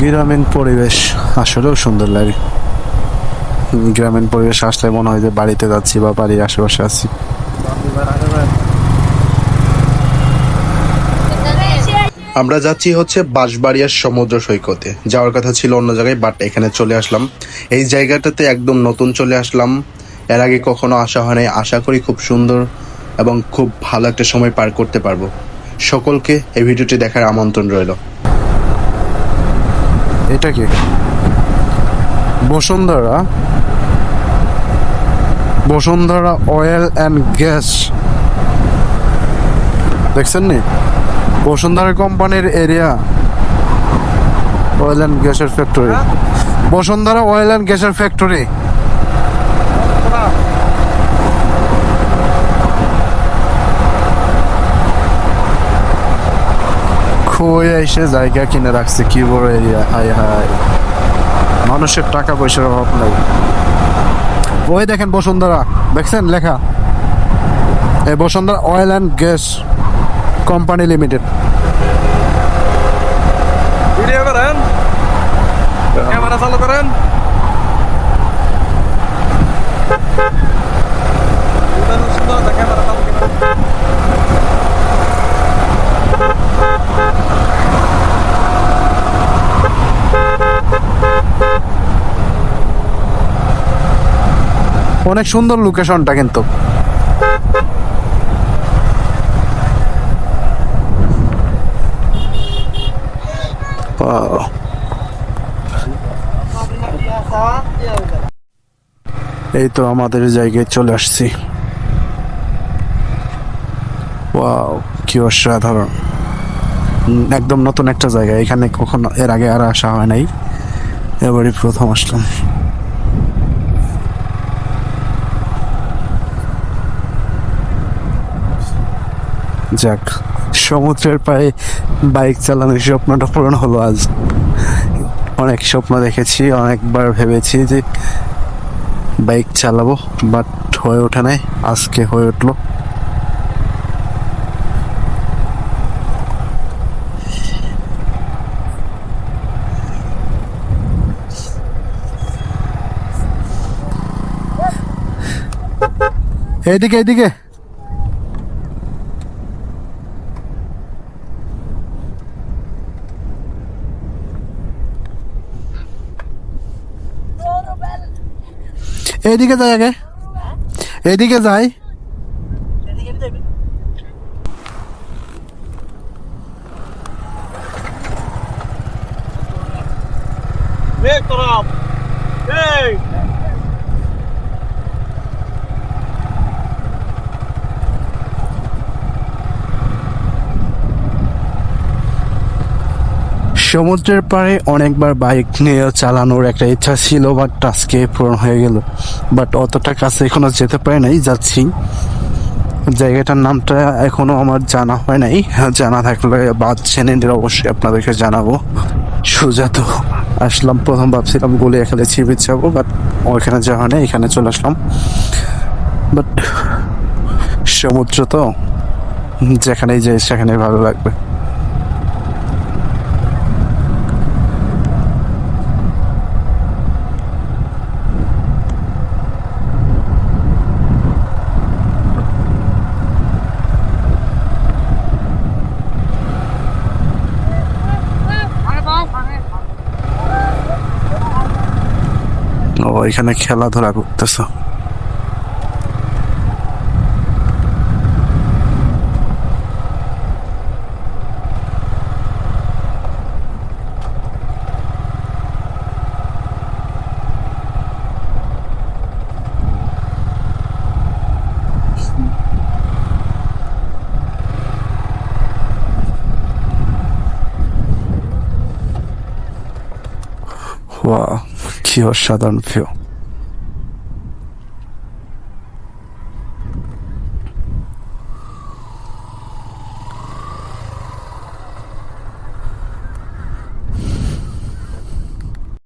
গ্রামীণ পরিবেশ আসলেও সুন্দর লাগে। গ্রামীণ পরিবেশ আসলে মনে হয় যে বাড়িতে যাচ্ছি বা বাড়ির আশেপাশে আছি। আমরা যাচ্ছি হচ্ছে বাঁশবাড়িয়ার সমুদ্র সৈকতে। যাওয়ার কথা ছিল অন্য জায়গায় বাট এখানে চলে আসলাম। এই জায়গাটাতে একদম নতুন চলে আসলাম। এর আগে কখনো আসা হয় নাই আশা করি খুব সুন্দর এবং খুব ভালো একটা সময় পার করতে পারব। সকলকে এই ভিডিওটি দেখার আমন্ত্রণ রইল। এটা কি? Bashundhara. Bashundhara oil and gas দেখছেন নি? বসুন্ধরা কোম্পানির এরিয়া অয়েল অ্যান্ড গ্যাসের ফ্যাক্টরি বসুন্ধরা অয়েল অ্যান্ড গ্যাসের ফ্যাক্টরি খুঁয়ে এসে জায়গা কিনে রাখছে, কি বড় এরিয়া হাই হাই মানুষের টাকা পয়সার অভাব নাই। ওই দেখেন বসুন্ধরা, দেখছেন লেখা? এই Bashundhara oil and gas company limited. অনেক সুন্দর লোকেশনটা কিন্তু. এই তো আমাদের জায়গায় চলে আসছি। ওয়াও কি অসাধারণ। একদম নতুন একটা জায়গা, এখানে কখনো এর আগে আর আসা হয় নাই। এবারই প্রথম আসলাম। যাক, সমুদ্রের পায়ে বাইক চালানোর স্বপ্নটা পূরণ হলো আজ। অনেক স্বপ্ন দেখেছি, অনেকবার ভেবেছি যে বাইক চালাবো, বাট হয়ে ওঠে নাই, আজকে হয়ে উঠল। এইদিকে এইদিকে। এইদিকে যাই আগে। এইদিকে যাই। মেঘ তরফ এই। সমুদ্রের পাড়ে অনেকবার বাইক নিয়ে চালানোর একটা ইচ্ছা ছিল বাট আজকে পূরণ হয়ে গেল। বাট অতটা কাছে এখনও যেতে পারে নাই, যাচ্ছি। জায়গাটার নামটা এখনও আমার জানা হয় নাই। জানা থাকলে বাদ চ্যানেলের অবশ্যই আপনাদেরকে জানাব। সোজা তো আসলাম, প্রথম ভাবছিলাম গলিয়া খেলে ছিপির যাব বাট ওইখানে যাওয়া নেই, এখানে চলে আসলাম। বাট সমুদ্র তো, যেখানেই যাই সেখানেই ভালো লাগবে। ও এখানে খেলাধুলা করতেছে ওয়া কি অসাধারণ ভিউ